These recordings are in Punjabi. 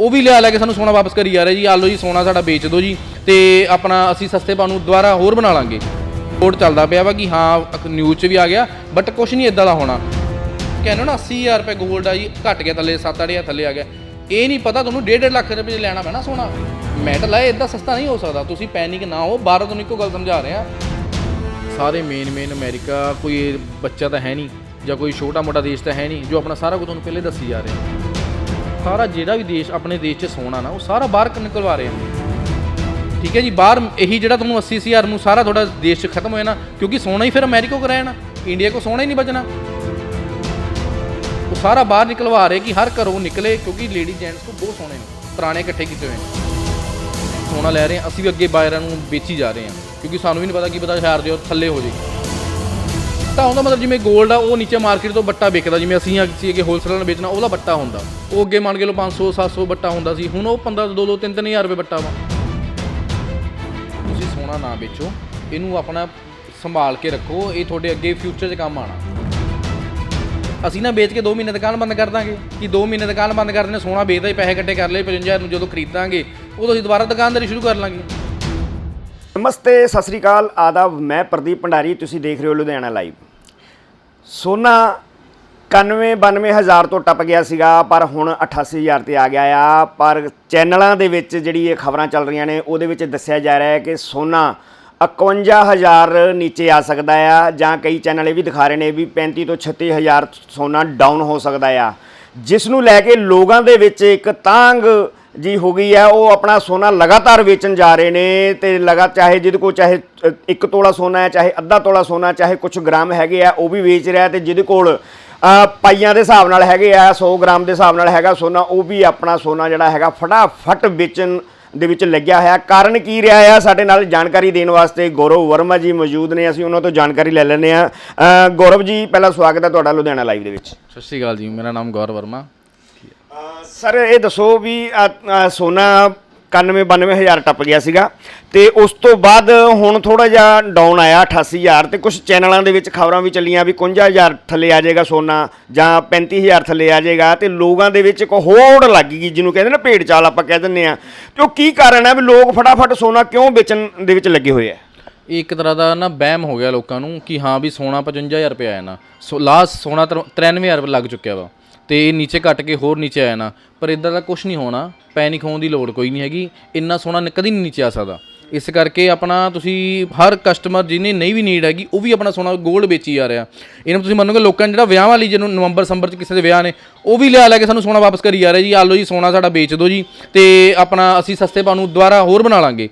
ਉਹ ਵੀ ਲਿਆ ਲੈ ਕੇ ਸਾਨੂੰ ਸੋਨਾ ਵਾਪਸ ਕਰੀ ਜਾ ਰਿਹਾ ਜੀ। ਆ ਲਓ ਜੀ, ਸੋਨਾ ਸਾਡਾ ਵੇਚ ਦਿਓ ਜੀ। ਤੇ ਆਪਣਾ ਅਸੀਂ ਸਸਤੇ ਭਾਅ ਨੂੰ ਦੁਬਾਰਾ ਹੋਰ ਬਣਾ ਲਾਂਗੇ। ਕੋਡ ਚੱਲਦਾ ਪਿਆ ਵਾ ਕਿ ਹਾਂ ਨਿਊਜ਼ 'ਚ ਵੀ ਆ ਗਿਆ ਬਟ ਕੁਝ ਨਹੀਂ ਇਦਾਂ ਦਾ ਹੋਣਾ। ਕਹਿੰਦੇ ਨਾ 80000 ਰੁਪਏ 골ਡ ਆ ਜੀ, ਘਟ ਗਿਆ ਥੱਲੇ 7-8000 ਥੱਲੇ ਆ ਗਿਆ। ਇਹ ਨਹੀਂ ਪਤਾ ਤੁਹਾਨੂੰ 1.5 ਲੱਖ ਰੁਪਏ ਲੈਣਾ ਪੈਣਾ ਸੋਨਾ। ਮੈਟਲ ਹੈ ਇਦਾਂ ਸਸਤਾ ਨਹੀਂ ਹੋ ਸਕਦਾ। ਤੁਸੀਂ ਪੈਨਿਕ ਨਾ ਹੋ, ਬਾਹਰੋਂ ਤੁਹਾਨੂੰ ਇੱਕੋ ਗੱਲ ਸਮਝਾ ਰਹੇ। ਆ ਸਾਰੇ ਮੇਨ ਮੇਨ ਅਮਰੀਕਾ ਕੋਈ ਬੱਚਾ ਤਾਂ ਹੈ ਨਹੀਂ, ਜਾਂ ਕੋਈ ਛੋਟਾ ਮੋਟਾ ਦੇਸ਼ ਤਾਂ ਹੈ ਨਹੀਂ, ਜੋ ਆਪਣਾ ਸਾਰਾ ਕੁਝ ਤੁਹਾਨੂੰ ਪਹਿਲੇ ਦੱਸੀ ਜਾ ਰਿਹਾ। ਸਾਰਾ ਜਿਹੜਾ ਵੀ ਦੇਸ਼ ਆਪਣੇ ਦੇਸ਼ 'ਚ ਸੋਨਾ ਨਾ, ਉਹ ਸਾਰਾ ਬਾਹਰ ਨਿਕਲਵਾ ਰਹੇ ਨੇ। ਠੀਕ ਹੈ ਜੀ, ਬਾਹਰ ਇਹੀ ਜਿਹੜਾ ਤੁਹਾਨੂੰ 80 ਹਜ਼ਾਰ ਨੂੰ ਸਾਰਾ ਤੁਹਾਡਾ ਦੇਸ਼ 'ਚ ਖਤਮ ਹੋਇਆ ਨਾ ਕਿਉਂਕਿ ਸੋਨਾ ਹੀ ਫਿਰ ਅਮਰੀਕਾ ਕੋ ਕਰਾਇਆ ਇੰਡੀਆ ਕੋ ਸੋਨਾ ਹੀ ਨਹੀਂ ਬਚਣਾ। ਉਹ ਸਾਰਾ ਬਾਹਰ ਨਿਕਲਵਾ ਰਹੇ ਕਿ ਹਰ ਘਰੋਂ ਨਿਕਲੇ, ਕਿਉਂਕਿ ਲੇਡੀ ਜੈਂਟਸ ਕੋ ਬਹੁਤ ਸੋਹਣੇ ਨੇ, ਪੁਰਾਣੇ ਇਕੱਠੇ ਕੀਤੇ ਹੋਏ ਨੇ। ਸੋਨਾ ਲੈ ਰਹੇ ਹਾਂ ਅਸੀਂ ਵੀ ਅੱਗੇ ਬਾਇਰਾਂ ਨੂੰ ਵੇਚੀ ਜਾ ਰਹੇ ਹਾਂ ਕਿਉਂਕਿ ਸਾਨੂੰ ਵੀ ਨਹੀਂ ਪਤਾ ਕੀ ਪਤਾ ਹਜ਼ਾਰ ਦੇ ਥੱਲੇ ਹੋ ਜੇ। ਤਾਂ ਹੁੰਦਾ, ਮਤਲਬ ਜਿਵੇਂ 골ਡ ਆ, ਉਹ ਨੀਚੇ ਮਾਰਕੀਟ ਤੋਂ ਬੱਟਾ ਵਿਕਦਾ, ਜਿਵੇਂ ਅਸੀਂ ਆ ਸੀ ਕਿ ਹੋਲਸੇਲਰ ਨਾਲ ਵੇਚਣਾ, ਉਹਦਾ ਬੱਟਾ ਹੁੰਦਾ। ਉਹ ਅੱਗੇ ਮੰਨ ਕੇ ਲਓ 500 700 ਬੱਟਾ ਹੁੰਦਾ ਸੀ, ਹੁਣ ਉਹ 15 2 2 3 3000 ਰੁਪਏ ਬੱਟਾ ਵਾ। ਤੁਸੀਂ ਸੋਨਾ ਨਾ ਵੇਚੋ, ਇਹਨੂੰ ਆਪਣਾ ਸੰਭਾਲ ਕੇ ਰੱਖੋ, ਇਹ ਤੁਹਾਡੇ ਅੱਗੇ ਫਿਊਚਰ 'ਚ ਕੰਮ ਆਣਾ ਅਸੀਂ ਨਾ ਵੇਚ ਕੇ 2 ਮਹੀਨੇ ਦੁਕਾਨ ਬੰਦ ਕਰ ਦਾਂਗੇ। ਕਿ 2 ਮਹੀਨੇ ਦੁਕਾਨ ਬੰਦ ਕਰਦੇ ਨੇ, ਸੋਨਾ ਵੇਚਦਾ ਹੀ, ਪੈਸੇ ਇਕੱਠੇ ਕਰ ਲਏ 55000 ਨੂੰ ਜਦੋਂ ਖਰੀਦਾਂਗੇ, ਉਦੋਂ ਅਸੀਂ ਦੁਬਾਰਾ ਦੁਕਾਨਦਾਰੀ ਸ਼ੁਰੂ ਕਰ ਲਾਂਗੇ। ਨਮਸਤੇ, ਸਤਿ ਸ੍ਰੀ ਅਕਾਲ। ਆਦਾਬ, ਮੈਂ ਪ੍ਰਦੀਪ ਭੰਡਾਰੀ, ਤੁਸੀਂ ਦੇਖ ਰਹੇ ਹੋ ਲੁਧਿਆਣਾ ਲਾਈਵ। ਸੋਨਾ 91 92 ਹਜ਼ਾਰ ਤੋਂ ਟੱਪ ਗਿਆ ਸੀਗਾ, ਪਰ ਹੁਣ 88000 ਤੇ ਆ ਗਿਆ ਆ। ਪਰ ਚੈਨਲਾਂ ਦੇ ਵਿੱਚ ਜਿਹੜੀ ਇਹ ਖਬਰਾਂ ਚੱਲ ਰਹੀਆਂ ਨੇ, ਉਹਦੇ ਵਿੱਚ ਦੱਸਿਆ ਜਾ ਰਿਹਾ ਹੈ ਕਿ ਸੋਨਾ 51000 ਨੀਚੇ ਆ ਸਕਦਾ ਆ, ਜਾਂ ਕਈ ਚੈਨਲ ਇਹ ਵੀ ਦਿਖਾ ਰਹੇ ਨੇ ਵੀ 35 ਤੋਂ 36000 ਸੋਨਾ ਡਾਊਨ ਹੋ ਸਕਦਾ ਆ। ਜਿਸ ਨੂੰ ਲੈ ਕੇ ਲੋਕਾਂ ਦੇ ਵਿੱਚ ਇੱਕ ਤਾਂਗ ਜੀ ਹੋ ਗਈ ਹੈ ਉਹ ਆਪਣਾ ਸੋਨਾ ਲਗਾਤਾਰ ਵੇਚਣ ਜਾ ਰਹੇ ਨੇ ਤੇ ਲਗਾ ਚਾਹੇ ਜਿਹਦੇ ਕੋਲ ਚਾਹੇ ਅ, ਇੱਕ ਤੋਲਾ ਸੋਨਾ ਹੈ ਚਾਹੇ ਅੱਧਾ ਤੋਲਾ ਸੋਨਾ ਚਾਹੇ ਕੁਝ ਗ੍ਰਾਮ ਹੈਗੇ ਆ ਉਹ ਵੀ ਵੇਚ ਰਿਹਾ ਤੇ ਜਿਹਦੇ ਕੋਲ ਪਾਈਆਂ ਦੇ ਹਿਸਾਬ ਨਾਲ ਹੈਗੇ ਆ 100 ਗ੍ਰਾਮ ਦੇ ਹਿਸਾਬ ਨਾਲ ਹੈਗਾ ਸੋਨਾ ਉਹ ਵੀ ਆਪਣਾ ਸੋਨਾ ਜਿਹੜਾ ਹੈਗਾ ਫਟਾਫਟ ਵੇਚਣ ਦੇ ਵਿੱਚ ਲੱਗਿਆ ਹੋਇਆ। ਕਾਰਨ ਕੀ ਰਿਹਾ ਆ? ਸਾਡੇ ਨਾਲ ਜਾਣਕਾਰੀ ਦੇਣ ਵਾਸਤੇ ਗੌਰਵ ਵਰਮਾ ਜੀ ਮੌਜੂਦ ਨੇ ਅਸੀਂ ਉਹਨਾਂ ਤੋਂ ਜਾਣਕਾਰੀ ਲੈ ਲੈਂਦੇ ਆ ਗੌਰਵ ਜੀ ਪਹਿਲਾਂ ਸਵਾਗਤ ਹੈ ਤੁਹਾਡਾ ਲੁਧਿਆਣਾ ਲਾਈਵ ਦੇ ਵਿੱਚ। ਸਤਿ ਸ਼੍ਰੀ ਅਕਾਲ ਜੀ ਮੇਰਾ ਨਾਮ ਗੌਰਵ ਵਰਮਾ। ਸਰ, ਇਹ ਦੱਸੋ ਵੀ ਸੋਨਾ 91 92 ਹਜ਼ਾਰ ਟੱਪ ਗਿਆ ਸੀਗਾ ਤੇ ਉਸ ਤੋਂ ਬਾਅਦ ਹੁਣ ਥੋੜਾ ਜਿਹਾ ਡਾਊਨ ਆਇਆ 88000 ਤੇ ਕੁਝ ਚੈਨਲਾਂ ਦੇ ਵਿੱਚ ਖਬਰਾਂ ਵੀ ਚੱਲੀਆਂ ਵੀ 51000 ਥੱਲੇ ਆ ਜਾਏਗਾ ਸੋਨਾ ਜਾਂ 35000 ਥੱਲੇ ਆ ਜਾਏਗਾ ਤੇ ਲੋਕਾਂ ਦੇ ਵਿੱਚ ਇੱਕ ਹੋੜ ਲੱਗ ਗਈ, ਜਿਹਨੂੰ ਕਹਿੰਦੇ ਨਾ ਭੇਡ ਚਾਲ ਆਪਾਂ ਕਹਿ ਦਿੰਦੇ ਆ ਤੇ ਉਹ ਕੀ ਕਾਰਨ ਹੈ ਵੀ ਲੋਕ ਫਟਾਫਟ ਸੋਨਾ ਕਿਉਂ ਵੇਚਣ ਦੇ ਵਿੱਚ ਲੱਗੇ ਹੋਏ ਆ? ਇਹ ਇੱਕ ਤਰ੍ਹਾਂ ਦਾ ਨਾ ਬਹਿਮ ਹੋ ਗਿਆ ਲੋਕਾਂ ਨੂੰ ਕਿ ਹਾਂ ਵੀ ਸੋਨਾ 55000 ਰੁਪਏ ਆਇਆ ਨਾ। ਸੋ ਲਾਸਟ ਸੋਨਾ ਤਰ- 93000 ਰੁਪਏ ਲੱਗ ਚੁੱਕਿਆ ਵਾ। ਤੇ ਇਹ ਨੀਚੇ ਘਟ ਕੇ ਹੋਰ ਨੀਚੇ ਆਇਆ ਨਾ। ਪਰ ਇਦਾਂ ਦਾ ਕੁਝ ਨਹੀਂ ਹੋਣਾ ਪੈਨਿਕ ਹੋਣ ਦੀ ਲੋੜ ਕੋਈ ਨਹੀਂ ਹੈਗੀ। ਇੰਨਾ ਸੋਨਾ ਨ- ਕਦੀ ਨਹੀਂ ਨੀਚੇ ਆ ਸਕਦਾ। ਇਸ ਕਰਕੇ ਆਪਣਾ ਤੁਸੀਂ ਹਰ ਕਸਟਮਰ ਜਿਹਨੇ ਨਹੀਂ ਵੀ ਨੀਡ ਹੈਗੀ, ਉਹ ਵੀ ਆਪਣਾ ਸੋਨਾ 골ਡ ਵੇਚੀ ਜਾ ਰਿਹਾ। ਇਹਨੂੰ ਤੁਸੀਂ ਮੰਨੋਗੇ ਲੋਕਾਂ ਨੇ ਜਿਹੜਾ ਵਿਆਹ ਵਾਲੀ ਜਿਹਨੂੰ ਨਵੰਬਰ, ਦਸੰਬਰ ਚ ਕਿਸੇ ਦੇ ਵਿਆਹ ਨੇ, ਉਹ ਵੀ ਲਿਆ ਲੈ ਕੇ ਸਾਨੂੰ ਸੋਨਾ ਵਾਪਸ ਕਰੀ ਜਾ ਰਿਹਾ ਜੀ। ਆ ਲਓ ਜੀ, ਸੋਨਾ ਸਾਡਾ ਵੇਚ ਦਿਓ ਜੀ। ਤੇ ਆਪਣਾ ਅਸੀਂ ਸਸਤੇ ਭਾਅ ਨੂੰ ਦੁਬਾਰਾ ਹੋਰ ਬਣਾ ਲਾਂਗੇ।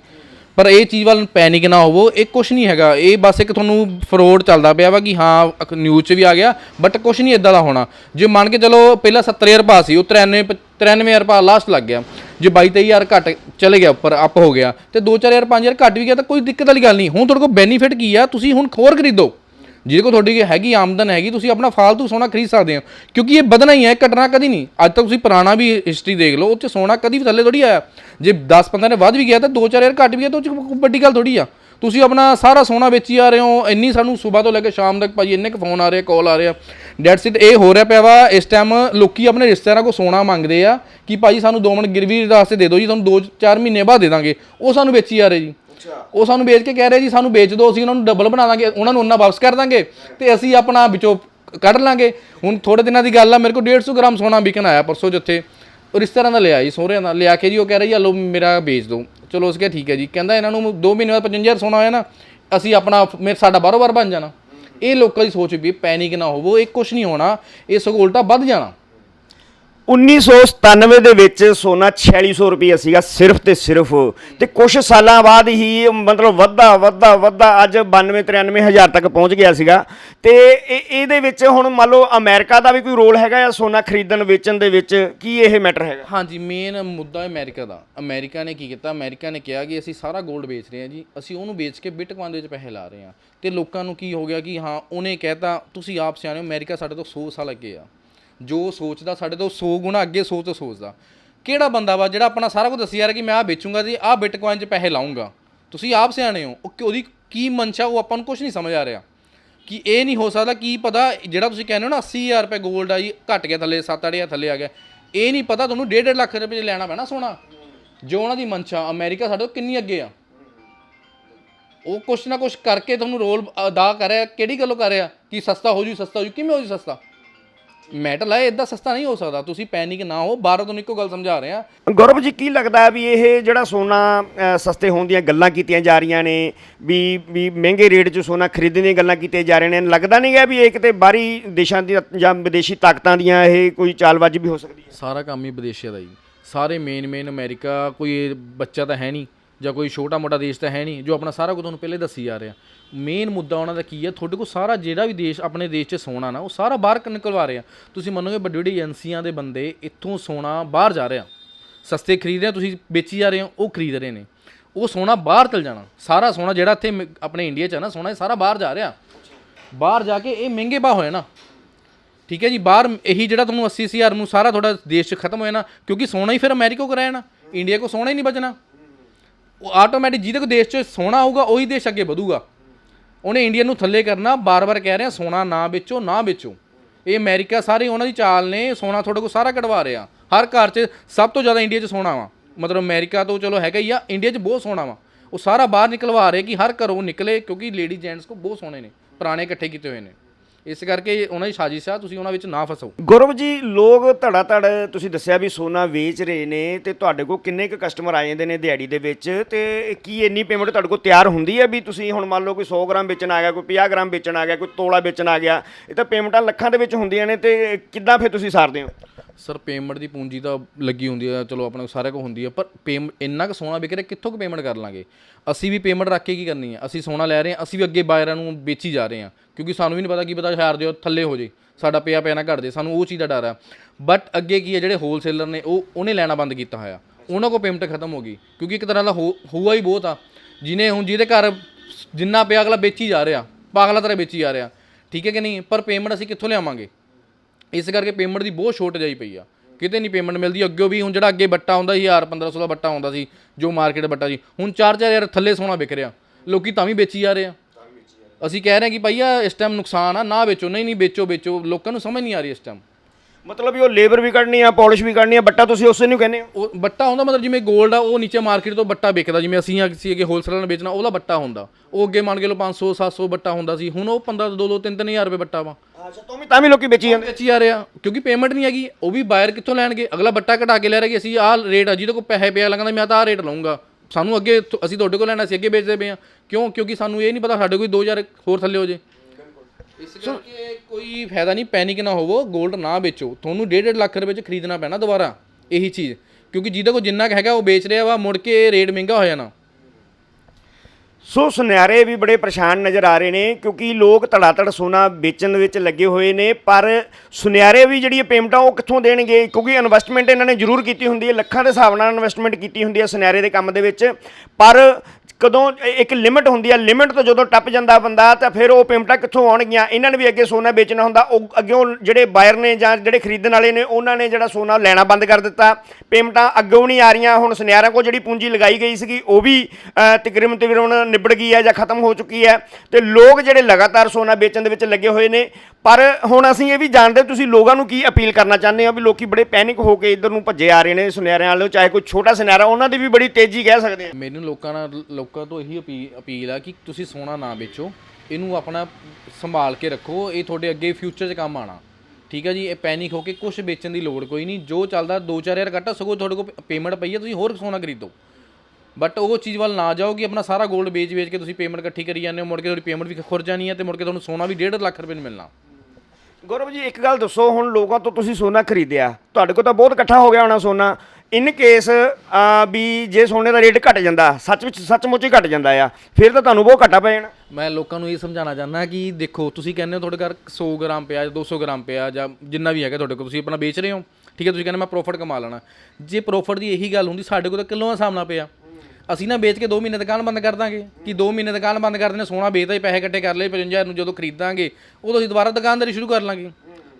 ਪਰ ਇਹ ਚੀਜ਼ ਵੱਲ ਪੈਨਿਕ ਨਾ ਹੋਵੋ, ਇਹ ਕੁਝ ਨਹੀਂ ਹੈਗਾ। ਇਹ ਬਸ ਇੱਕ ਤੁਹਾਨੂੰ ਫਰੋਡ ਚੱਲਦਾ ਪਿਆ ਵਾ ਕਿ ਹਾਂ ਨਿਊਜ਼ 'ਚ ਵੀ ਆ ਗਿਆ ਬਟ ਕੁਝ ਨਹੀਂ ਇਦਾਂ ਦਾ ਹੋਣਾ। ਜੇ ਮੰਨ ਕੇ ਚਲੋ ਪਹਿਲਾਂ 70000 ਰੁਪਏ ਸੀ, ਉਹ 93 93000 ਰੁਪਏ ਲਾਸਟ ਲੱਗ ਗਿਆ। ਜੇ 22 23000 ਘਟ ਚਲੇ ਗਿਆ, ਉੱਪਰ ਅਪ ਹੋ ਗਿਆ, ਤੇ 2-4000 5000 ਘਟ ਵੀ ਗਿਆ, ਤਾਂ ਕੋਈ ਦਿੱਕਤ ਵਾਲੀ ਗੱਲ ਨਹੀਂ। ਹੁਣ ਤੁਹਾਡੇ ਕੋਲ ਬੈਨੀਫਿਟ ਕੀ ਆ? ਤੁਸੀਂ ਹੁਣ ਹੋਰ ਖਰੀਦੋ। ਜਿਹਦੇ ਕੋਲ ਤੁਹਾਡੀ ਹੈਗੀ ਆਮਦਨ ਹੈਗੀ, ਤੁਸੀਂ ਆਪਣਾ ਫਾਲਤੂ ਸੋਨਾ ਖਰੀਦ ਸਕਦੇ ਹੋ। ਕਿਉਂਕਿ ਇਹ ਵਧਣਾ ਹੀ ਹੈ ਘਟਣਾ ਕਦੀ ਨਹੀਂ। ਅੱਜ ਤੱਕ ਤੁਸੀਂ ਪੁਰਾਣਾ ਵੀ ਹਿਸਟਰੀ ਦੇਖ ਲਓ ਉਹ 'ਚ ਸੋਨਾ ਕਦੀ ਵੀ ਥੱਲੇ ਥੋੜੀ ਆਇਆ। ਜੇ 10-15 ਨੇ ਵੱਧ ਵੀ ਗਿਆ ਤਾਂ 2-4000 ਘਟ ਵੀ ਗਿਆ ਤਾਂ ਉਹ 'ਚ ਵੱਡੀ ਗੱਲ ਥੋੜੀ ਆ। ਤੁਸੀਂ ਆਪਣਾ ਸਾਰਾ ਸੋਨਾ ਵੇਚੀ ਆ ਰਹੇ ਹੋ, ਇੰਨੀ ਸਾਨੂੰ ਸਵੇਰ ਤੋਂ ਲੈ ਕੇ ਸ਼ਾਮ ਤੱਕ ਭਾਜੀ ਇੰਨੇ ਕੁ ਫੋਨ ਆ ਰਹੇ ਕਾਲ ਆ ਰਹੇ ਆ। ਡੈਟਸ ਇਟ ਇਹ ਹੋ ਰਿਹਾ ਪਿਆ ਵਾ। ਇਸ ਟਾਈਮ ਲੋਕੀ ਆਪਣੇ ਰਿਸ਼ਤੇਦਾਰਾਂ ਕੋਲ ਸੋਨਾ ਮੰਗਦੇ ਆ ਕਿ ਭਾਜੀ ਸਾਨੂੰ 2 ਮਿੰਟ ਗਿਰਵੀ ਵਾਸਤੇ ਦੇ ਦਿਓ ਜੀ, ਤੁਹਾਨੂੰ 2-4 ਮਹੀਨੇ ਬਾਅਦ ਦੇ ਦਾਂਗੇ। ਉਹ ਸਾਨੂੰ ਵੇਚੀ ਆ ਰਹੇ ਜੀ। ਉਹ ਸਾਨੂੰ ਵੇਚ ਕੇ ਕਹਿ ਰਹੇ ਜੀ, ਸਾਨੂੰ ਵੇਚ ਦਿਓ, ਅਸੀਂ ਉਹਨਾਂ ਨੂੰ ਡਬਲ ਬਣਾ ਦਾਂਗੇ, ਉਹਨਾਂ ਨੂੰ ਉਹਨਾਂ ਵਾਪਸ ਕਰ ਦਾਂਗੇ ਤੇ ਅਸੀਂ ਆਪਣਾ ਵਿੱਚੋਂ ਕੱਢ ਲਾਂਗੇ। ਹੁਣ ਥੋੜੇ ਦਿਨਾਂ ਦੀ ਗੱਲ ਆ, ਮੇਰੇ ਕੋਲ 150 ਗ੍ਰਾਮ ਸੋਨਾ ਵਿਕਣ ਆਇਆ ਪਰਸੋਂ ਜਿੱਥੇ, ਔਰ ਇਸ ਤਰ੍ਹਾਂ ਦਾ ਲਿਆ ਜੀ, ਸੋਹਰਿਆਂ ਦਾ, ਲਿਆ ਕੇ ਜੀ, ਉਹ ਕਹਿ ਰਹੀ ਆ ਲਓ ਮੇਰਾ ਵੇਚ ਦਿਓ। ਚਲੋ, ਅਸੀਂ ਕਿਹਾ ਠੀਕ ਹੈ ਜੀ, ਕਹਿੰਦਾ ਇਹਨਾਂ ਨੂੰ 2 ਮਹੀਨੇ ਬਾਅਦ 55000 ਸੋਨਾ ਹੋਇਆ ਨਾ, ਅਸੀਂ ਆਪਣਾ ਮੇਰੇ ਸਾਡਾ ਬਾਰੋ ਬਾਰ ਬਣ ਜਾਣਾ। ਇਹ ਲੋਕਾਂ ਦੀ ਸੋਚ ਵੀ ਪੈਨਿਕ ਨਾ ਹੋਵੋ, ਇਹ ਕੁਝ ਨਹੀਂ ਹੋਣਾ, ਇਹ ਸਗੋਂ ਉਲਟਾ ਵੱਧ ਜਾਣਾ। 1997 ਦੇ ਵਿੱਚ ਸੋਨਾ 4600 ਰੁਪਏ ਸੀਗਾ, ਸਿਰਫ ਤੇ ਸਿਰਫ। ਤੇ ਕੁਝ ਸਾਲਾਂ ਬਾਅਦ ਹੀ ਮਤਲਬ ਵੱਧਾ ਵੱਧਾ ਵੱਧਾ ਅੱਜ 92 93 ਹਜ਼ਾਰ ਤੱਕ ਪਹੁੰਚ ਗਿਆ ਸੀਗਾ। ਤੇ ਇਹ ਇਹਦੇ ਵਿੱਚ ਹੁਣ ਮੰਨ ਲਓ ਅਮਰੀਕਾ ਦਾ ਵੀ ਕੋਈ ਰੋਲ ਹੈਗਾ ਆ ਸੋਨਾ ਖਰੀਦਣ, ਵੇਚਣ ਦੇ ਵਿੱਚ ਕੀ ਇਹ ਮੈਟਰ ਹੈਗਾ? ਹਾਂਜੀ, ਮੇਨ ਮੁੱਦਾ ਅਮਰੀਕਾ ਦਾ। ਅਮਰੀਕਾ ਨੇ ਕੀ ਕੀਤਾ? ਅਮਰੀਕਾ ਨੇ ਕਿਹਾ ਕਿ ਅਸੀਂ ਸਾਰਾ 골ਡ ਵੇਚ ਰਹੇ ਹਾਂ ਜੀ। ਅਸੀਂ ਉਹਨੂੰ ਵੇਚ ਕੇ ਬਿਟਕੋਇਨ ਦੇ ਵਿੱਚ ਪੈਸੇ ਲਾ ਰਹੇ ਹਾਂ। ਤੇ ਲੋਕਾਂ ਨੂੰ ਕੀ ਹੋ ਗਿਆ ਕਿ ਹਾਂ, ਉਹਨੇ ਕਹਿਤਾ, ਤੁਸੀਂ ਆਪ ਸਿਆਣੇ ਹੋ, ਅਮਰੀਕਾ ਸਾਡੇ ਤੋਂ 100 ਸਾਲ ਅੱਗੇ ਆ। ਜੋ ਸੋਚਦਾ ਸਾਡੇ ਤੋਂ 100 ਗੁਣਾ ਅੱਗੇ ਸੋਚ ਤੋਂ ਸੋਚਦਾ। ਕਿਹੜਾ ਬੰਦਾ ਵਾ ਜਿਹੜਾ ਆਪਣਾ ਸਾਰਾ ਕੁਝ ਦੱਸੀ ਜਾ ਰਿਹਾ ਕਿ ਮੈਂ ਆ ਵੇਚੂੰਗਾ ਜੀ ਆ ਬਿਟਕੋਇਨ 'ਚ ਪੈਸੇ ਲਾਉਂਗਾ ਤੁਸੀਂ ਆਪ ਸਿਆਣੇ ਹੋ। ਉਹ ਕਿ- ਉਹਦੀ ਕੀ ਮਨਸ਼ਾ ਉਹ ਆਪਾਂ ਨੂੰ ਕੁਝ ਨਹੀਂ ਸਮਝ ਆ ਰਿਹਾ। ਕਿ ਇਹ ਨਹੀਂ ਹੋ ਸਕਦਾ, ਕੀ ਪਤਾ ਜਿਹੜਾ ਤੁਸੀਂ ਕਹਿੰਦੇ ਹੋ ਨਾ 80000 ਰੁਪਏ 골ਡ ਆ ਜੀ ਘਟ ਗਿਆ ਥੱਲੇ 7-8000 ਥੱਲੇ ਆ ਗਿਆ। ਇਹ ਨਹੀਂ ਪਤਾ ਤੁਹਾਨੂੰ 1.5 ਲੱਖ ਰੁਪਏ 'ਚ ਲੈਣਾ ਪੈਣਾ ਸੋਨਾ। ਜੋ ਉਹਨਾਂ ਦੀ ਮਨਸ਼ਾ, ਅਮਰੀਕਾ ਸਾਡੇ ਤੋਂ ਕਿੰਨੀ ਅੱਗੇ ਆ। ਉਹ ਕੁਛ ਨਾ ਕੁਛ ਕਰਕੇ ਤੁਹਾਨੂੰ ਰੋਲ ਅਦਾ ਕਰ ਰਿਹਾ, ਕਿਹੜੀ ਗੱਲੋਂ ਕਰ ਰਿਹਾ? ਕਿ ਸਸਤਾ ਹੋ ਜੂ, ਸਸਤਾ ਹੋ ਜੂ, ਕਿਵੇਂ ਹੋ ਜੂ ਸਸਤਾ? ਮੈਟਲ ਹੈ ਇਦਾਂ ਸਸਤਾ ਨਹੀਂ ਹੋ ਸਕਦਾ। ਤੁਸੀਂ ਪੈਨਿਕ ਨਾ ਹੋ ਬਾਹਰੋਂ ਤੁਹਾਨੂੰ ਇੱਕੋ ਗੱਲ ਸਮਝਾ ਰਹੇ ਆ ਗੌਰਵ ਜੀ ਕੀ ਲੱਗਦਾ ਹੈ ਵੀ ਇਹ ਜਿਹੜਾ ਸੋਨਾ ਅ, ਸਸਤੇ ਹੋਣ ਦੀਆਂ ਗੱਲਾਂ ਕੀਤੀਆਂ ਜਾ ਰਹੀਆਂ ਨੇ ਵੀ ਵੀ ਮਹਿੰਗੇ ਰੇਟ 'ਚ ਸੋਨਾ ਖਰੀਦਣ ਦੀਆਂ ਗੱਲਾਂ ਕੀਤੀਆਂ ਜਾ ਰਹੀਆਂ ਨੇ ਲੱਗਦਾ ਨਹੀਂ ਹੈ ਵੀ ਇਹ ਕਿਤੇ ਬਾਹਰੀ ਦੇਸ਼ਾਂ ਦੀ ਜਾਂ ਵਿਦੇਸ਼ੀ ਤਾਕਤਾਂ ਦੀਆਂ ਇਹ ਕੋਈ ਚਾਲਬਾਜ਼ੀ ਵੀ ਹੋ ਸਕਦੀ ਹੈ? ਸਾਰਾ ਕੰਮ ਹੀ ਵਿਦੇਸ਼ੀਆਂ ਦਾ ਜੀ। ਸਾਰੇ ਮੇਨ ਮੇਨ ਅਮਰੀਕਾ ਕੋਈ ਬੱਚਾ ਤਾਂ ਹੈ ਨਹੀਂ। ਜਾਂ ਕੋਈ ਛੋਟਾ ਮੋਟਾ ਦੇਸ਼ ਤਾਂ ਹੈ ਨਹੀਂ, ਜੋ ਆਪਣਾ ਸਾਰਾ ਕੁਝ ਤੁਹਾਨੂੰ ਪਹਿਲੇ ਦੱਸੀ ਜਾ ਰਿਹਾ। ਮੇਨ ਮੁੱਦਾ ਉਹਨਾਂ ਦਾ ਕੀ ਹੈ? ਤੁਹਾਡੇ ਕੋਲ ਸਾਰਾ ਜਿਹੜਾ ਵੀ ਦੇਸ਼ ਆਪਣੇ ਦੇਸ਼ 'ਚ ਸੋਨਾ ਨਾ, ਉਹ ਸਾਰਾ ਬਾਹਰ ਕ- ਨਿਕਲਵਾ ਰਹੇ। ਤੁਸੀਂ ਮੰਨੋਗੇ ਵੱਡੀ ਵੱਡੀ ਏਜੰਸੀਆਂ ਦੇ ਬੰਦੇ ਇੱਥੋਂ ਸੋਨਾ ਬਾਹਰ ਜਾ ਰਿਹਾ ਸਸਤੇ ਖਰੀਦ ਰਹੇ ਤੁਸੀਂ ਵੇਚੀ ਜਾ ਰਹੇ ਹੋ, ਉਹ ਖਰੀਦ ਰਹੇ ਨੇ। ਉਹ ਸੋਨਾ ਬਾਹਰ ਚਲ ਜਾਣਾ। ਸਾਰਾ ਸੋਨਾ ਜਿਹੜਾ ਇੱਥੇ ਮ- ਆਪਣੇ ਇੰਡੀਆ 'ਚ ਹੈ ਨਾ, ਸੋਨਾ ਇਹ ਸਾਰਾ ਬਾਹਰ ਜਾ ਰਿਹਾ। ਬਾਹਰ ਜਾ ਕੇ ਇਹ ਮਹਿੰਗੇ ਭਾਅ ਹੋਇਆ ਨਾ। ਠੀਕ ਹੈ ਜੀ, ਬਾਹਰ ਇਹੀ ਜਿਹੜਾ ਤੁਹਾਨੂੰ 80 ਹਜ਼ਾਰ ਨੂੰ ਸਾਰਾ ਤੁਹਾਡਾ ਦੇਸ਼ 'ਚ ਖਤਮ ਹੋ ਨਾ, ਕਿਉਂਕਿ ਸੋਨਾ ਹੀ ਫਿਰ ਅਮਰੀਕਾ ਕੋ ਕਰਾਇਆ ਨਾ ਇੰਡੀਆ ਕੋ ਸੋਨਾ ਹੀ ਨਹੀਂ ਬਚਣਾ। ਉਹ ਆਟੋਮੈਟਿਕ ਜਿਹਦੇ ਕੋ ਦੇਸ਼ 'ਚ ਸੋਨਾ ਹੋਊਗਾ ਉਹੀ ਦੇਸ਼ ਅੱਗੇ ਵਧੂਗਾ। ਉਹਨੇ ਇੰਡੀਆ ਨੂੰ ਥੱਲੇ ਕਰਨਾ, ਬਾਰ-ਬਾਰ ਕਹਿ ਰਿਹਾ, ਸੋਨਾ ਨਾ ਵੇਚੋ ਨਾ ਵੇਚੋ। ਇਹ ਅਮਰੀਕਾ ਸਾਰੇ ਉਹਨਾਂ ਦੀ ਚਾਲ ਨੇ, ਸੋਨਾ ਤੁਹਾਡੇ ਕੋਲ ਸਾਰਾ ਕਢਵਾ ਰਿਹਾ। ਹਰ ਘਰ 'ਚ ਸਭ ਤੋਂ ਜ਼ਿਆਦਾ ਇੰਡੀਆ 'ਚ ਸੋਨਾ ਵਾ। ਮਤਲਬ ਅਮਰੀਕਾ ਤੋਂ ਚਲੋ ਹੈਗਾ ਹੀ ਆ ਇੰਡੀਆ 'ਚ ਬਹੁਤ ਸੋਨਾ ਵਾ। ਉਹ ਸਾਰਾ ਬਾਹਰ ਨਿਕਲਵਾ ਰਹੇ ਕਿ ਹਰ ਘਰੋਂ ਨਿਕਲੇ, ਕਿਉਂਕਿ ਲੇਡੀ ਜੈਂਟਸ ਕੋ ਬਹੁਤ ਸੋਨੇ ਨੇ, ਪੁਰਾਣੇ ਇਕੱਠੇ ਕੀਤੇ ਹੋਏ ਨੇ। ਇਸ ਕਰਕੇ ਉਹਨਾਂ ਦੀ ਸਾਜ਼ਿਸ਼ ਆ, ਤੁਸੀਂ ਉਹਨਾਂ ਵਿੱਚ ਨਾ ਫਸੋ। ਗੌਰਵ ਜੀ, ਲੋਕ ਧੜਾ ਧੜ ਤੁਸੀਂ ਦੱਸਿਆ ਵੀ ਸੋਨਾ ਵੇਚ ਰਹੇ ਨੇ ਤੇ ਤੁਹਾਡੇ ਕੋਲ ਕਿੰਨੇ ਕੁ ਕਸਟਮਰ ਆ ਜਾਂਦੇ ਨੇ ਦਿਹਾੜੀ ਦੇ ਵਿੱਚ ਤੇ ਕੀ ਇੰਨੀ ਪੇਮੈਂਟ ਤੁਹਾਡੇ ਕੋਲ ਤਿਆਰ ਹੁੰਦੀ ਹੈ ਵੀ ਤੁਸੀਂ ਹੁਣ ਮੰਨ ਲਓ ਕੋਈ 100 ਗ੍ਰਾਮ ਵੇਚਣ ਆ ਗਿਆ, ਕੋਈ 50 ਗ੍ਰਾਮ ਵੇਚਣ ਆ ਗਿਆ, ਕੋਈ ਤੋਲਾ ਵੇਚਣ ਆ ਗਿਆ, ਇਹ ਤਾਂ ਪੇਮੈਂਟਾਂ ਲੱਖਾਂ ਦੇ ਵਿੱਚ ਹੁੰਦੀਆਂ ਨੇ ਤੇ ਕਿੱਦਾਂ ਫਿਰ ਤੁਸੀਂ ਸਾਰਦੇ ਹੋ? ਸਰ ਪੇਮੈਂਟ ਦੀ ਪੂੰਜੀ ਤਾਂ ਲੱਗੀ ਹੁੰਦੀ ਆ, ਚਲੋ ਆਪਣਾ ਸਾਰਿਆਂ ਕੋਲ ਹੁੰਦੀ ਹੈ ਪਰ ਪੇਮ ਇੰਨਾ ਕੁ ਸੋਨਾ ਵਿਕ ਰਿਹਾ, ਕਿੱਥੋਂ ਕੁ ਪੇਮੈਂਟ ਕਰ ਲਾਂਗੇ? ਅਸੀਂ ਵੀ ਪੇਮੈਂਟ ਰੱਖ ਕੇ ਕੀ ਕਰਨੀ ਹੈ ਅਸੀਂ ਸੋਨਾ ਲੈ ਰਹੇ ਹਾਂ ਅਸੀਂ ਵੀ ਅੱਗੇ ਬਾਇਰਾਂ ਨੂੰ ਵੇਚੀ ਜਾ ਰਹੇ ਹਾਂ ਕਿਉਂਕਿ ਸਾਨੂੰ ਵੀ ਨਹੀਂ ਪਤਾ ਕੀ ਪਤਾ ਸ਼ਹਿਰ ਦਿਓ, ਥੱਲੇ ਹੋ ਜੇ, ਸਾਡਾ ਪਿਆ ਪਿਆ ਨਾ ਘਟ ਜੇ, ਸਾਨੂੰ ਉਹ ਚੀਜ਼ ਦਾ ਡਰ ਆ। ਬਟ ਅੱਗੇ ਕੀ ਹੈ ਜਿਹੜੇ ਹੋਲਸੇਲਰ ਨੇ, ਉਹ, ਉਹਨੇ ਲੈਣਾ ਬੰਦ ਕੀਤਾ ਹੋਇਆ। ਉਹਨਾਂ ਕੋਲ ਪੇਮੈਂਟ ਖਤਮ ਹੋ ਗਈ, ਕਿਉਂਕਿ ਇੱਕ ਤਰ੍ਹਾਂ ਦਾ ਹੋ- ਹੋਊਆ ਹੀ ਬਹੁਤ ਆ। ਜਿਹਨੇ ਹੁਣ ਜਿਹਦੇ ਘਰ ਜਿੰਨਾ ਪਿਆ, ਅਗਲਾ ਵੇਚੀ ਜਾ ਰਿਹਾ, ਪਾਗਲਾ ਤਰ੍ਹਾਂ ਵੇਚੀ ਜਾ ਰਿਹਾ। ਠੀਕ ਹੈ ਕਿ ਨਹੀਂ? ਪਰ ਪੇਮੈਂਟ ਅਸੀਂ ਕਿੱਥੋਂ ਲਿਆਵਾਂਗੇ? ਇਸ ਕਰਕੇ ਪੇਮੈਂਟ ਦੀ ਬਹੁਤ ਛੋਟ ਜਾਈ ਪਈ ਆ। ਕਿਤੇ ਨਹੀਂ ਪੇਮੈਂਟ ਮਿਲਦੀ ਅੱਗੇ ਵੀ ਹੁਣ ਜਿਹੜਾ ਅੱਗੇ ਬੱਟਾ ਆਉਂਦਾ ਸੀ 1000 1500 ਦਾ ਬੱਟਾ ਆਉਂਦਾ ਸੀ ਜੋ ਮਾਰਕੀਟ ਬੱਟਾ ਸੀ ਹੁਣ 4-4000 ਥੱਲੇ ਸੋਨਾ ਵਿਕ ਰਿਹਾ। ਲੋਕੀ ਤਾਂ ਵੀ ਵੇਚੀ ਜਾ ਰਹੇ ਆ। ਅਸੀਂ ਕਹਿ ਰਹੇ ਹਾਂ ਕਿ ਭਈਆ ਇਸ ਟਾਈਮ ਨੁਕਸਾਨ ਆ ਨਾ ਵੇਚੋ ਨਹੀਂ ਨਹੀਂ ਵੇਚੋ ਵੇਚੋ ਲੋਕਾਂ ਨੂੰ ਸਮਝ ਨਹੀਂ ਆ ਰਹੀ ਇਸ ਟਾਈਮ ਮਤਲਬ ਉਹ ਲੇਬਰ ਵੀ ਕੱਢਣੀ ਆ ਪਾਲਿਸ਼ ਵੀ ਕਰਨੀ ਆ ਬੱਟਾ ਤੁਸੀਂ ਉਸੇ ਨੂੰ ਕਹਿੰਦੇ ਹੋ? ਉਹ ਬੱਟਾ ਹੁੰਦਾ ਮਤਲਬ ਜਿਵੇਂ 골ਡ ਆ ਉਹ ਨੀਚੇ ਮਾਰਕੀਟ ਤੋਂ ਬੱਟਾ ਵਿਕਦਾ ਜਿਵੇਂ ਅਸੀਂ ਆ ਕਿਸੇ ਅੱਗੇ ਹੋਲਸੇਲਰ ਨਾਲ ਵੇਚਣਾ ਉਹਦਾ ਬੱਟਾ ਹੁੰਦਾ। ਉਹ ਅੱਗੇ ਮੰਨ ਕੇ ਲਓ 500 700 ਬੱਟਾ ਹੁੰਦਾ ਸੀ ਹੁਣ ਉਹ 15 2 2 3 3000 ਰੁਪਏ ਬੱਟਾ ਵਾ। ਅੱਛਾ ਤਾਂ ਵੀ ਤਾਂ ਵੀ ਲੋਕੀ ਵੇਚੀ ਜਾਂਦੇ। ਵੇਚੀ ਜਾ ਰਿਹਾ ਕਿਉਂਕਿ ਪੇਮੈਂਟ ਨਹੀਂ ਹੈਗੀ ਉਹ ਵੀ ਬਾਇਰ ਕਿੱਥੋਂ ਲੈਣਗੇ? ਅਗਲਾ ਬੱਟਾ ਘਟਾ ਕੇ ਲੈ ਰਿਹਾ ਕਿ ਅਸੀਂ ਆਹ ਰੇਟ ਆ ਜਿਹਦੇ ਕੋਲ ਪੈਸੇ ਪਿਆ ਲੱਗਦਾ ਮੈਂ ਤਾਂ ਆਹ ਰੇਟ ਲਵਾਂਗਾ ਸਾਨੂੰ ਅੱਗੇ ਥੋ- ਅਸੀਂ ਤੁਹਾਡੇ ਕੋਲ ਲੈਣਾ ਸੀ ਅੱਗੇ ਵੇਚਦੇ ਪਏ ਆ। ਕਿਉਂ? ਕਿਉਂਕਿ ਸਾਨੂੰ ਇਹ ਨਹੀਂ ਪਤਾ ਸਾਡੇ ਕੋਈ 2000 ਹੋਰ ਥੱਲੇ ਹੋ ਜੇ। ਇਸ ਕਰਕੇ ਕੋਈ ਫਾਇਦਾ ਨਹੀਂ ਪੈਨਿਕ ਨਾ ਹੋਵੋ 골ਡ ਨਾ ਵੇਚੋ। ਤੁਹਾਨੂੰ 1.5 ਲੱਖ ਰੁਪਏ ਚ ਖਰੀਦਣਾ ਪੈਣਾ ਦੁਬਾਰਾ ਇਹੀ ਚੀਜ਼। ਕਿਉਂਕਿ ਜਿਹਦੇ ਕੋਲ ਜਿੰਨਾ ਕੁ ਹੈਗਾ ਉਹ ਵੇਚ ਰਿਹਾ ਵਾ ਮੁੜ ਕੇ ਰੇਟ ਮਹਿੰਗਾ ਹੋ ਜਾਣਾ। ਸੋ ਸੁਨਿਆਰੇ ਵੀ ਬੜੇ ਪਰੇਸ਼ਾਨ ਨਜ਼ਰ ਆ ਰਹੇ ਨੇ, ਕਿਉਂਕਿ ਲੋਕ ਧੜਾਧੜ ਸੋਨਾ ਵੇਚਣ ਵਿੱਚ ਲੱਗੇ ਹੋਏ ਨੇ, ਪਰ ਸੁਨਿਆਰੇ ਵੀ ਜਿਹੜੀ ਪੇਮੈਂਟਾਂ ਉਹ ਕਿੱਥੋਂ ਦੇਣਗੇ? ਕਿਉਂਕਿ ਇਨਵੈਸਟਮੈਂਟ ਇਹਨਾਂ ਨੇ ਜ਼ਰੂਰ ਕੀਤੀ ਹੁੰਦੀ ਹੈ, ਲੱਖਾਂ ਦੇ ਹਿਸਾਬ ਨਾਲ ਇਨਵੈਸਟਮੈਂਟ ਕੀਤੀ ਹੁੰਦੀ ਹੈ ਸੁਨਿਆਰੇ ਦੇ ਕੰਮ ਦੇ ਵਿੱਚ। ਪਰ ਕਦੋਂ ਇੱਕ ਲਿਮਿਟ ਹੁੰਦੀ ਹੈ ਲਿਮਿਟ ਤੋਂ ਜਦੋਂ ਟੱਪ ਜਾਂਦਾ ਬੰਦਾ, ਤਾਂ ਫਿਰ ਉਹ ਪੇਮੈਂਟਾਂ ਕਿੱਥੋਂ ਆਉਣਗੀਆਂ? ਇਹਨਾਂ ਨੇ ਵੀ ਅੱਗੇ ਸੋਨਾ ਵੇਚਣਾ ਹੁੰਦਾ। ਉਹ ਅੱਗਿਓਂ ਜਿਹੜੇ ਬਾਇਰ ਨੇ ਜਾਂ ਜਿਹੜੇ ਖਰੀਦਣ ਵਾਲੇ ਨੇ, ਉਹਨਾਂ ਨੇ ਜਿਹੜਾ ਸੋਨਾ ਲੈਣਾ ਬੰਦ ਕਰ ਦਿੱਤਾ। ਪੇਮੈਂਟਾਂ ਅੱਗੋਂ ਨਹੀਂ ਆ ਰਹੀਆਂ। ਹੁਣ ਸੁਨਿਆਰਾਂ ਕੋਲ ਜਿਹੜੀ ਪੂੰਜੀ ਲਗਾਈ ਗਈ ਸੀਗੀ, ਉਹ ਵੀ ਤਕਰੀਬਨ ਤਕਰੀਬਨ ਨਿਬੜ ਗਈ ਹੈ ਜਾਂ ਖਤਮ ਹੋ ਚੁੱਕੀ ਹੈ। ਤੇ ਲੋਕ ਜਿਹੜੇ ਲਗਾਤਾਰ ਸੋਨਾ ਵੇਚਣ ਦੇ ਵਿੱਚ ਲੱਗੇ ਹੋਏ ਨੇ, ਪਰ ਹੁਣ ਅਸੀਂ ਇਹ ਵੀ ਜਾਣਦੇ ਤੁਸੀਂ ਲੋਕਾਂ ਨੂੰ ਕੀ ਅਪੀਲ ਕਰਨਾ ਚਾਹੁੰਦੇ ਹੋ ਵੀ ਲੋਕੀ ਬੜੇ ਪੈਨਿਕ ਹੋ ਕੇ ਇੱਧਰ ਨੂੰ ਭੱਜੇ ਆ ਰਹੇ ਨੇ ਸੁਨਿਆਰਿਆਂ ਵਾਲੇ, ਚਾਹੇ ਕੋਈ ਛੋਟਾ ਸੁਨਿਆਰਾ, ਉਹਨਾਂ ਦੀ ਵੀ ਬੜੀ ਤੇਜ਼ੀ ਕਹਿ ਸਕਦੇ ਆ ਮੈਨੂੰ ਲੋਕਾਂ ਨਾਲ ਲੋਕਾਂ ਤੋਂ ਇਹੀ ਅਪੀ, ਅਪੀਲ ਆ ਕਿ ਤੁਸੀਂ ਸੋਨਾ ਨਾ ਵੇਚੋ, ਇਹਨੂੰ ਆਪਣਾ ਸੰਭਾਲ ਕੇ ਰੱਖੋ, ਇਹ ਤੁਹਾਡੇ ਅੱਗੇ ਫਿਊਚਰ 'ਚ ਕੰਮ ਆਣਾ ਠੀਕ ਹੈ ਜੀ, ਇਹ ਪੈਨਿਕ ਹੋ ਕੇ ਕੁਝ ਵੇਚਣ ਦੀ ਲੋੜ ਕੋਈ ਨਹੀਂ, ਜੋ ਚੱਲਦਾ 2-4000 ਘੱਟਾ ਸਗੋਂ ਤੁਹਾਡੇ ਕੋਲ ਪੇਮੈਂਟ ਪਈ ਹੈ ਤੁਸੀਂ ਹੋਰ ਸੋਨਾ ਖਰੀਦੋ। ਬਟ ਉਹ ਚੀਜ਼ ਵੱਲ ਨਾ ਜਾਓ ਕਿ ਆਪਣਾ ਸਾਰਾ 골ਡ ਵੇਚ ਵੇਚ ਕੇ ਤੁਸੀਂ ਪੇਮੈਂਟ ਇਕੱਠੀ ਕਰੀ ਜਾਂਦੇ ਹੋ, ਮੁੜ ਕੇ ਤੁਹਾਡੀ ਪੇਮੈਂਟ ਵੀ ਖੁਰ ਜਾਣੀ ਹੈ ਤੇ ਮੁੜ ਕੇ ਤੁਹਾਨੂੰ ਸੋਨਾ ਵੀ 1.5 ਲੱਖ ਰੁਪਏ ਨੂੰ ਮਿਲਣਾ। ਗੌਰਵ ਜੀ, ਇੱਕ ਗੱਲ ਦੱਸੋ, ਹੁਣ ਲੋਕਾਂ ਤੋਂ ਤੁਸੀਂ ਸੋਨਾ ਖਰੀਦਿਆ, ਤੁਹਾਡੇ ਕੋਲ ਤਾਂ ਬਹੁਤ ਇਕੱਠਾ ਹੋ ਗਿਆ ਹੋਣਾ ਸੋਨਾ ਇਨ ਕੇਸ ਵੀ ਜੇ ਸੋਨੇ ਦਾ ਰੇਟ ਘਟ ਜਾਂਦਾ, ਸੱਚ ਵਿੱਚ ਸੱਚਮੁੱਚ ਹੀ ਘਟ ਜਾਂਦਾ ਆ, ਫਿਰ ਤਾਂ ਤੁਹਾਨੂੰ ਬਹੁਤ ਘਾਟਾ ਪੈ ਜਾਣਾ। ਮੈਂ ਲੋਕਾਂ ਨੂੰ ਇਹ ਸਮਝਾਉਣਾ ਚਾਹੁੰਦਾ ਕਿ ਦੇਖੋ, ਤੁਸੀਂ ਕਹਿੰਦੇ ਹੋ ਤੁਹਾਡੇ ਘਰ 100 ਗ੍ਰਾਮ ਪਿਆ ਜਾਂ 200 ਗ੍ਰਾਮ ਪਿਆ ਜਾਂ ਜਿੰਨਾ ਵੀ ਹੈਗਾ ਤੁਹਾਡੇ ਕੋਲ, ਤੁਸੀਂ ਆਪਣਾ ਵੇਚ ਰਹੇ ਹੋ, ਠੀਕ ਹੈ, ਤੁਸੀਂ ਕਹਿੰਦੇ ਮੈਂ ਪ੍ਰੋਫਿਟ ਕਮਾ ਲੈਣਾ। ਜੇ ਪ੍ਰੋਫਿਟ ਦੀ ਇਹੀ ਗੱਲ ਹੁੰਦੀ, ਸਾਡੇ ਕੋਲ ਤਾਂ ਕਿਲੋਆਂ ਹਿਸਾਬ ਨਾਲ ਪਿਆ। ਅਸੀਂ ਨਾ ਵੇਚ ਕੇ 2 ਮਹੀਨੇ ਦੁਕਾਨ ਬੰਦ ਕਰ ਦਾਂਗੇ, ਕਿ 2 ਮਹੀਨੇ ਦੁਕਾਨ ਬੰਦ ਕਰ ਦੇਣੇ ਸੋਨਾ ਵੇਚਦਾ ਹੀ, ਪੈਸੇ ਇਕੱਠੇ ਕਰ ਲਏ 55000 ਨੂੰ ਜਦੋਂ ਖਰੀਦਾਂਗੇ, ਉਦੋਂ ਅਸੀਂ ਦੁਬਾਰਾ ਦੁਕਾਨਦਾਰੀ ਸ਼ੁਰੂ ਕਰ ਲਾਂਗੇ।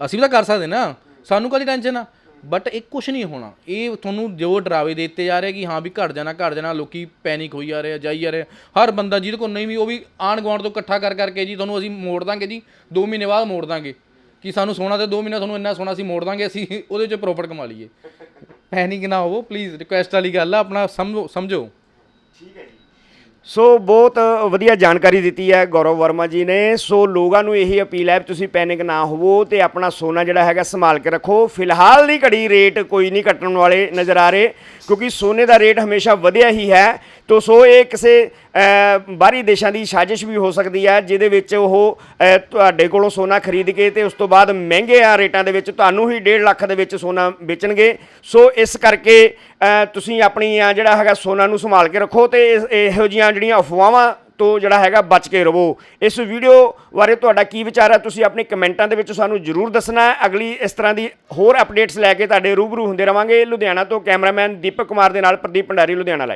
ਅਸੀਂ ਵੀ ਤਾਂ ਕਰ ਸਕਦੇ ਨਾ, ਸਾਨੂੰ ਕਾਹਦੀ ਟੈਨਸ਼ਨ ਆ? ਬਟ ਇਹ ਕੁਝ ਨਹੀਂ ਹੋਣਾ। ਇਹ ਤੁਹਾਨੂੰ ਜੋ ਡਰਾਵੇ ਦੇ ਦਿੱਤੇ ਜਾ ਰਹੇ ਕਿ ਹਾਂ ਵੀ ਘਟ ਜਾਣਾ ਘਟ ਜਾਣਾ, ਲੋਕੀ ਪੈਨਿਕ ਹੋਈ ਜਾ ਰਹੇ ਆ, ਜਾਈ ਜਾ ਰਹੇ ਆ। ਹਰ ਬੰਦਾ ਜਿਹਦੇ ਕੋਲ ਨਹੀਂ ਵੀ ਉਹ ਵੀ ਆਣ ਗੁਆਂਢ ਤੋਂ ਇਕੱਠਾ ਕਰ ਕਰਕੇ ਜੀ ਤੁਹਾਨੂੰ ਅਸੀਂ ਮੋੜ ਦਾਂਗੇ ਜੀ 2 ਮਹੀਨੇ ਬਾਅਦ ਮੋੜ ਦਾਂਗੇ। ਕਿ ਸਾਨੂੰ ਸੋਨਾ ਤੇ 2 ਮਹੀਨੇ ਤੁਹਾਨੂੰ ਇੰਨਾ ਸੋਨਾ ਅਸੀਂ ਮੋੜ ਦਾਂਗੇ, ਅਸੀਂ ਉਹਦੇ 'ਚ ਪ੍ਰੋਫਿਟ ਕਮਾ ਲਈਏ। ਪੈਨਿਕ ਨਾ ਹੋਵੋ ਪਲੀਜ਼ ਰਿਕੁਐਸਟ ਵਾਲੀ ਗੱਲ ਆ, ਆਪਣਾ ਸਮਝੋ ਸਮਝੋ। ਠੀਕ ਸੋ ਬਹੁਤ ਵਧੀਆ ਜਾਣਕਾਰੀ ਦਿੱਤੀ ਹੈ ਗੌਰਵ ਵਰਮਾ ਜੀ ਨੇ। ਸੋ ਲੋਕਾਂ ਨੂੰ ਇਹੀ ਅਪੀਲ ਹੈ ਵੀ ਤੁਸੀਂ ਪੈਨਿਕ ਨਾ ਹੋਵੋ ਤੇ ਆਪਣਾ ਸੋਨਾ ਜਿਹੜਾ ਹੈਗਾ ਸੰਭਾਲ ਕੇ ਰੱਖੋ। ਫਿਲਹਾਲ ਦੀ ਘੜੀ ਰੇਟ ਕੋਈ ਨਹੀਂ ਕੱਟਣ ਵਾਲੇ ਨਜ਼ਰ ਆ ਰਹੇ, ਕਿਉਂਕਿ ਸੋਨੇ ਦਾ ਰੇਟ ਹਮੇਸ਼ਾ ਵਧਿਆ ਹੀ ਹੈ। ਤੋ ਸੋ ਇਹ ਕਿਸੇ ਬਾਹਰੀ ਦੇਸ਼ਾਂ ਦੀ ਸਾਜ਼ਿਸ਼ ਵੀ ਹੋ ਸਕਦੀ ਹੈ, ਜਿਹਦੇ ਵਿੱਚ ਉਹ ਤੁਹਾਡੇ ਕੋਲੋਂ ਸੋਨਾ ਖਰੀਦ ਕੇ ਤੇ ਉਸ ਤੋਂ ਬਾਅਦ ਮਹਿੰਗੇ ਆ ਰੇਟਾਂ ਦੇ ਵਿੱਚ ਤੁਹਾਨੂੰ ਹੀ 1.5 ਲੱਖ ਦੇ ਵਿੱਚ ਸੋਨਾ ਵੇਚਣਗੇ। ਸੋ ਇਸ ਕਰਕੇ ਤੁਸੀਂ ਆਪਣੀ ਆ ਜਿਹੜਾ ਹੈਗਾ ਸੋਨਾ ਨੂੰ ਸੰਭਾਲ ਕੇ ਰੱਖੋ ਤੇ ਇਸ- ਇਹੋ ਜੀਆਂ ਜਿਹੜੀਆਂ ਅਫਵਾਹਾਂ ਤੋਂ ਜਿਹੜਾ ਹੈਗਾ ਬਚ ਕੇ ਰਹੋ ਇਸ ਵੀਡੀਓ ਬਾਰੇ ਤੁਹਾਡਾ ਕੀ ਵਿਚਾਰ ਹੈ, ਤੁਸੀਂ ਆਪਣੇ ਕਮੈਂਟਾਂ ਦੇ ਵਿੱਚ ਸਾਨੂੰ ਜਰੂਰ ਦੱਸਣਾ ਹੈ। ਅਗਲੀ ਇਸ ਤਰ੍ਹਾਂ ਦੀ ਹੋਰ ਅਪਡੇਟਸ ਲੈ ਕੇ ਤੁਹਾਡੇ ਰੂਬਰੂ ਹੁੰਦੇ ਰਵਾਂਗੇ। ਲੁਧਿਆਣਾ ਤੋਂ ਕੈਮਰਾਮੈਨ ਦੀਪਕ ਕੁਮਾਰ ਦੇ ਨਾਲ ਪ੍ਰਦੀਪ ਭੰਡਾਰੀ, ਲੁਧਿਆਣਾ ਲਾਈਵ